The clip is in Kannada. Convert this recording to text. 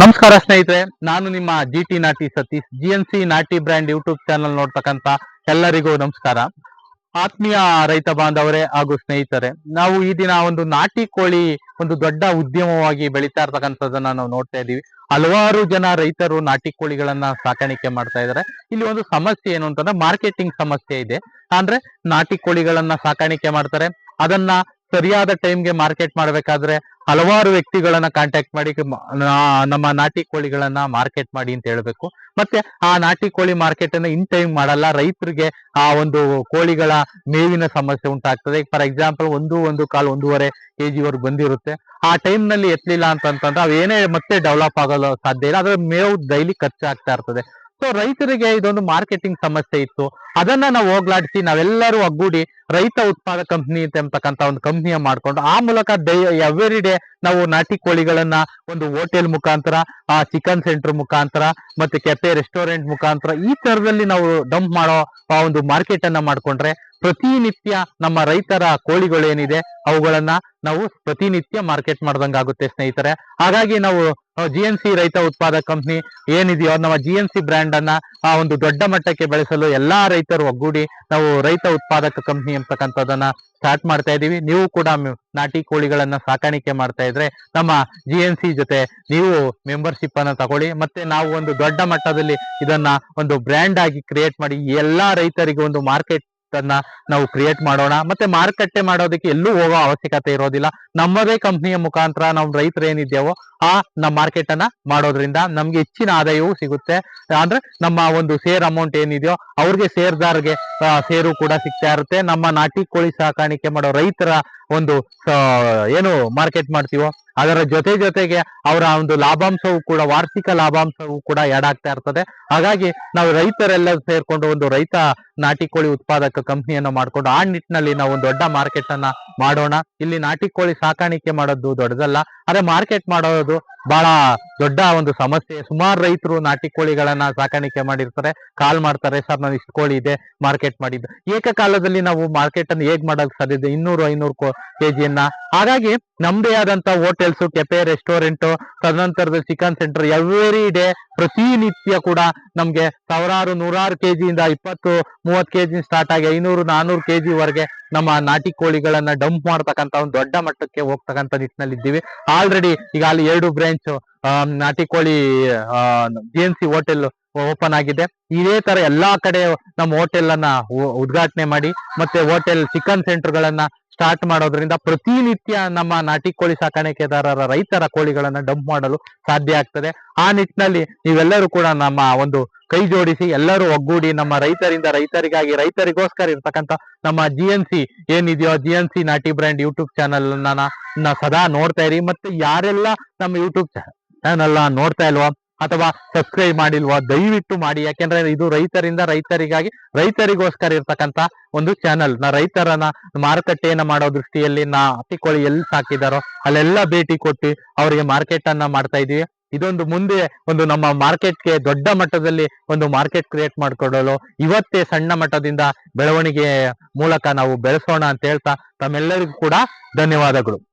ನಮಸ್ಕಾರ ಸ್ನೇಹಿತರೆ, ನಾನು ನಿಮ್ಮ ಜಿ ಟಿ ನಾಟಿ ಸತೀಶ್ ಜಿ ಎನ್ ಸಿ ನಾಟಿ ಬ್ರ್ಯಾಂಡ್ ಯೂಟ್ಯೂಬ್ ಚಾನಲ್ ನೋಡ್ತಕ್ಕಂತ ಎಲ್ಲರಿಗೂ ನಮಸ್ಕಾರ. ಆತ್ಮೀಯ ರೈತ ಬಾಂಧವರೇ ಹಾಗೂ ಸ್ನೇಹಿತರೆ, ನಾವು ಈ ದಿನ ಒಂದು ನಾಟಿ ಕೋಳಿ ಒಂದು ದೊಡ್ಡ ಉದ್ಯಮವಾಗಿ ಬೆಳೀತಾ ಇರ್ತಕ್ಕಂಥದ್ದನ್ನ ನಾವು ನೋಡ್ತಾ ಇದ್ದೀವಿ. ಹಲವಾರು ಜನ ರೈತರು ನಾಟಿ ಕೋಳಿಗಳನ್ನ ಸಾಕಾಣಿಕೆ ಮಾಡ್ತಾ ಇದ್ದಾರೆ. ಇಲ್ಲಿ ಒಂದು ಸಮಸ್ಯೆ ಏನು ಅಂತಂದ್ರೆ ಮಾರ್ಕೆಟಿಂಗ್ ಸಮಸ್ಯೆ ಇದೆ. ಅಂದ್ರೆ ನಾಟಿ ಕೋಳಿಗಳನ್ನ ಸಾಕಾಣಿಕೆ ಮಾಡ್ತಾರೆ. ಅದನ್ನ ಸರಿಯಾದ ಟೈಮ್ಗೆ ಮಾರ್ಕೆಟ್ ಮಾಡ್ಬೇಕಾದ್ರೆ ಹಲವಾರು ವ್ಯಕ್ತಿಗಳನ್ನ ಕಾಂಟ್ಯಾಕ್ಟ್ ಮಾಡಿ ನಮ್ಮ ನಾಟಿ ಕೋಳಿಗಳನ್ನ ಮಾರ್ಕೆಟ್ ಮಾಡಿ ಅಂತ ಹೇಳ್ಬೇಕು. ಮತ್ತೆ ಆ ನಾಟಿ ಕೋಳಿ ಮಾರ್ಕೆಟ್ ಅನ್ನ ಇನ್ ಟೈಮ್ ಮಾಡಲ್ಲ. ರೈತರಿಗೆ ಆ ಒಂದು ಕೋಳಿಗಳ ಮೇವಿನ ಸಮಸ್ಯೆ ಉಂಟಾಗ್ತದೆ. ಫಾರ್ ಎಕ್ಸಾಂಪಲ್ ಒಂದು ಒಂದು ಕಾಲು ಒಂದೂವರೆ ಕೆಜಿವರೆಗೆ ಬಂದಿರುತ್ತೆ. ಆ ಟೈಮ್ನಲ್ಲಿ ಎತ್ತಲಿಲ್ಲ ಅಂತಂತಂದ್ರೆ ಅವೇನೇ ಮತ್ತೆ ಡೆವಲಪ್ ಆಗಲು ಸಾಧ್ಯ ಇಲ್ಲ. ಅದ್ರ ಮೇವು ಡೈಲಿ ಖರ್ಚಾಗ್ತಾ ಇರ್ತದೆ. ಸೊ ರೈತರಿಗೆ ಇದೊಂದು ಮಾರ್ಕೆಟಿಂಗ್ ಸಮಸ್ಯೆ ಇತ್ತು. ಅದನ್ನ ನಾವು ಹೋಗ್ಲಾಡಿಸಿ ನಾವೆಲ್ಲರೂ ಒಗ್ಗೂಡಿ ರೈತ ಉತ್ಪಾದಕ ಕಂಪ್ನಿ ಅಂತಕ್ಕಂಥ ಒಂದು ಕಂಪ್ನಿಯ ಮಾಡ್ಕೊಂಡು, ಆ ಮೂಲಕ ಡೈ ಎವ್ರಿ ಡೇ ನಾವು ನಾಟಿ ಕೋಳಿಗಳನ್ನ ಒಂದು ಹೋಟೆಲ್ ಮುಖಾಂತರ, ಆ ಚಿಕನ್ ಸೆಂಟರ್ ಮುಖಾಂತರ, ಮತ್ತೆ ಕೆಫೆ ರೆಸ್ಟೋರೆಂಟ್ ಮುಖಾಂತರ ಈ ತರದಲ್ಲಿ ನಾವು ಡಂಪ್ ಮಾಡೋ, ಆ ಒಂದು ಮಾರ್ಕೆಟ್ ಅನ್ನ ಮಾಡ್ಕೊಂಡ್ರೆ ಪ್ರತಿನಿತ್ಯ ನಮ್ಮ ರೈತರ ಕೋಳಿಗಳು ಏನಿದೆ ಅವುಗಳನ್ನ ನಾವು ಪ್ರತಿನಿತ್ಯ ಮಾರ್ಕೆಟ್ ಮಾಡ್ದಂಗಾಗುತ್ತೆ ಸ್ನೇಹಿತರೆ. ಹಾಗಾಗಿ ನಾವು ಜಿ ಎನ್ ಸಿ ರೈತ ಉತ್ಪಾದಕ ಕಂಪ್ನಿ ಏನಿದೆಯೋ, ನಮ್ಮ ಜಿ ಎನ್ ಸಿ ಬ್ರ್ಯಾಂಡ್ ಅನ್ನ, ಆ, ಒಂದು ದೊಡ್ಡ ಮಟ್ಟಕ್ಕೆ ಬೆಳೆಸಲು ಎಲ್ಲಾ ರೈತರು ಒಗ್ಗೂಡಿ ನಾವು ರೈತ ಉತ್ಪಾದಕ ಕಂಪ್ನಿ ಅಂತಕ್ಕಂಥದ್ದನ್ನ ಸ್ಟಾರ್ಟ್ ಮಾಡ್ತಾ ಇದ್ದೀವಿ ನೀವು ಕೂಡ ನಾಟಿ ಕೋಳಿಗಳನ್ನ ಸಾಕಾಣಿಕೆ ಮಾಡ್ತಾ ಇದ್ರೆ ನಮ್ಮ ಜಿ ಎನ್ ಸಿ ಜೊತೆ ನೀವು ಮೆಂಬರ್ಶಿಪ್ ಅನ್ನ ತಗೊಳ್ಳಿ. ಮತ್ತೆ ನಾವು ಒಂದು ದೊಡ್ಡ ಮಟ್ಟದಲ್ಲಿ ಇದನ್ನ ಒಂದು ಬ್ರ್ಯಾಂಡ್ ಆಗಿ ಕ್ರಿಯೇಟ್ ಮಾಡಿ ಎಲ್ಲಾ ರೈತರಿಗೆ ಒಂದು ಮಾರ್ಕೆಟ್ ನಾವು ಕ್ರಿಯೇಟ್ ಮಾಡೋಣ, ಮತ್ತೆ ಮಾರುಕಟ್ಟೆ ಮಾಡೋದಕ್ಕೆ ಎಲ್ಲೂ ಹೋಗೋ ಅವಶ್ಯಕತೆ ಇರೋದಿಲ್ಲ. ನಮ್ಮದೇ ಕಂಪ್ನಿಯ ಮುಖಾಂತರ ನಾವು ರೈತರು ಏನಿದ್ಯಾವೋ ಆ ನಮ್ಮ ಮಾರ್ಕೆಟ್ ಅನ್ನ ಮಾಡೋದ್ರಿಂದ ನಮ್ಗೆ ಹೆಚ್ಚಿನ ಆದಾಯವೂ ಸಿಗುತ್ತೆ. ಅಂದ್ರೆ ನಮ್ಮ ಒಂದು ಸೇರ್ ಅಮೌಂಟ್ ಏನಿದೆಯೋ ಅವ್ರಿಗೆ ಸೇರ್ದಾರ್ಗೆ ಸೇರು ಕೂಡ ಸಿಗ್ತಾ ಇರುತ್ತೆ. ನಮ್ಮ ನಾಟಿ ಕೋಳಿ ಸಾಕಾಣಿಕೆ ಮಾಡೋ ರೈತರ ಒಂದು ಏನು ಮಾರ್ಕೆಟ್ ಮಾಡ್ತೀವೋ ಅದರ ಜೊತೆ ಜೊತೆಗೆ ಅವರ ಒಂದು ಲಾಭಾಂಶವೂ ಕೂಡ, ವಾರ್ಷಿಕ ಲಾಭಾಂಶವೂ ಕೂಡ ಆಡ್ ಆಗ್ತಾ ಇರ್ತದೆ. ಹಾಗಾಗಿ ನಾವು ರೈತರೆಲ್ಲ ಸೇರ್ಕೊಂಡು ಒಂದು ರೈತ ನಾಟಿ ಕೋಳಿ ಉತ್ಪಾದಕ ಕಂಪ್ನಿಯನ್ನು ಮಾಡಿಕೊಂಡು ಆ ನಿಟ್ಟಿನಲ್ಲಿ ನಾವು ಒಂದು ದೊಡ್ಡ ಮಾರ್ಕೆಟ್ ಅನ್ನ ಮಾಡೋಣ. ಇಲ್ಲಿ ನಾಟಿ ಕೋಳಿ ಸಾಕಾಣಿಕೆ ಮಾಡೋದು ದೊಡ್ಡದಲ್ಲ. ಆದ್ರೆ ಮಾರ್ಕೆಟ್ ಮಾಡೋದು ಬಹಳ ದೊಡ್ಡ ಒಂದು ಸಮಸ್ಯೆ. ಸುಮಾರು ರೈತರು ನಾಟಿ ಕೋಳಿಗಳನ್ನ ಸಾಕಾಣಿಕೆ ಮಾಡಿರ್ತಾರೆ. ಕಾಲ್ ಮಾಡ್ತಾರೆ, ಸರ್, ನಾನು ಇಷ್ಟು ಕೋಳಿ ಇದೆ ಮಾರ್ಕೆಟ್ ಮಾಡಿದ್ದು. ಏಕಕಾಲದಲ್ಲಿ ನಾವು ಮಾರ್ಕೆಟ್ ಅನ್ನು ಹೇಗ್ ಮಾಡೋಕ್ ಸಾಧ್ಯ ಇನ್ನೂರು ಐನೂರು ಕೆಜಿಯನ್ನ. ಹಾಗಾಗಿ ನಮ್ದೇ ಆದಂತ ಹೋಟೆಲ್ಸ್ ಕೆಫೆ ರೆಸ್ಟೋರೆಂಟ್ ತದನಂತರದ ಚಿಕನ್ ಸೆಂಟರ್ ಎವ್ರಿ ಡೇ ಪ್ರತಿನಿತ್ಯ ಕೂಡ ನಮ್ಗೆ ಸಾವಿರಾರು ನೂರಾರು ಕೆಜಿಯಿಂದ ಇಪ್ಪತ್ತು, ಮೂವತ್ತು ಕೆಜಿ ಸ್ಟಾರ್ಟ್ ಆಗಿ ಐನೂರು, ನಾನೂರು ಕೆಜಿ ವರೆಗೆ ನಮ್ಮ ನಾಟಿ ಕೋಳಿಗಳನ್ನ ಡಂಪ್ ಮಾಡ್ತಕ್ಕಂತ ಒಂದು ದೊಡ್ಡ ಮಟ್ಟಕ್ಕೆ ಹೋಗ್ತಕ್ಕಂತ ನಿಟ್ಟಿನಲ್ಲಿ ಇದ್ದೀವಿ ಆಲ್ರೆಡಿ ಈಗ ಅಲ್ಲಿ ಎರಡು ಬ್ರಾಂಚ್ ನಾಟಿ ಕೋಳಿ G N C hotel open ಆಗಿದೆ. ಇದೇ ತರ ಎಲ್ಲಾ ಕಡೆ ನಮ್ಮ ಹೋಟೆಲ್ ಅನ್ನ ಉದ್ಘಾಟನೆ ಮಾಡಿ ಮತ್ತೆ ಹೋಟೆಲ್ ಚಿಕನ್ ಸೆಂಟರ್ ಗಳನ್ನ ಸ್ಟಾರ್ಟ್ ಮಾಡೋದ್ರಿಂದ ಪ್ರತಿನಿತ್ಯ ನಮ್ಮ ನಾಟಿ ಕೋಳಿ ಸಾಕಾಣಿಕೆದಾರರ ರೈತರ ಕೋಳಿಗಳನ್ನ ಡಂಪ್ ಮಾಡಲು ಸಾಧ್ಯ ಆಗ್ತದೆ. ಆ ನಿಟ್ಟಿನಲ್ಲಿ ನೀವೆಲ್ಲರೂ ಕೂಡ ನಮ್ಮ ಒಂದು ಕೈ ಜೋಡಿಸಿ ಎಲ್ಲರೂ ಒಗ್ಗೂಡಿ ನಮ್ಮ ರೈತರಿಂದ ರೈತರಿಗಾಗಿ ರೈತರಿಗೋಸ್ಕರ ಇರ್ತಕ್ಕಂಥ ನಮ್ಮ ಜಿ ಎನ್ ಸಿ ಏನಿದೆಯೋ ಜಿ ಎನ್ ಸಿ ನಾಟಿ ಬ್ರ್ಯಾಂಡ್ ಯೂಟ್ಯೂಬ್ ಚಾನಲ್ನ ಸದಾ ನೋಡ್ತಾ ಇರಿ. ಮತ್ತೆ ಯಾರೆಲ್ಲ ನಮ್ಮ ಯೂಟ್ಯೂಬ್ ಚಾನಲ್ ನೋಡ್ತಾ ಇಲ್ವೋ ಅಥವಾ ಸಬ್ಸ್ಕ್ರೈಬ್ ಮಾಡಿಲ್ವಾ, ದಯವಿಟ್ಟು ಮಾಡಿ. ಯಾಕೆಂದ್ರೆ ಇದು ರೈತರಿಂದ ರೈತರಿಗಾಗಿ ರೈತರಿಗೋಸ್ಕರ ಇರ್ತಕ್ಕಂತ ಒಂದು ಚಾನಲ್ ನಾ ರೈತರನ್ನ ಮಾರುಕಟ್ಟೆಯನ್ನ ಮಾಡೋ ದೃಷ್ಟಿಯಲ್ಲಿ ನಾ ಹತ್ತಿಕೊಳ್ಳಿ ಎಲ್ಲಿ ಸಾಕಿದಾರೋ ಅಲ್ಲೆಲ್ಲ ಭೇಟಿ ಕೊಟ್ಟು ಅವರಿಗೆ ಮಾರ್ಕೆಟ್ ಅನ್ನ ಮಾಡ್ತಾ ಇದೀವಿ. ಇದೊಂದು ಮುಂದೆ ಒಂದು ನಮ್ಮ ಮಾರ್ಕೆಟ್ಗೆ ದೊಡ್ಡ ಮಟ್ಟದಲ್ಲಿ ಒಂದು ಮಾರ್ಕೆಟ್ ಕ್ರಿಯೇಟ್ ಮಾಡಿಕೊಡಲು ಇವತ್ತೇ ಸಣ್ಣ ಮಟ್ಟದಿಂದ ಬೆಳವಣಿಗೆ ಮೂಲಕ ನಾವು ಬೆಳೆಸೋಣ ಅಂತ ಹೇಳ್ತಾ ತಮ್ಮೆಲ್ಲರಿಗೂ ಕೂಡ ಧನ್ಯವಾದಗಳು.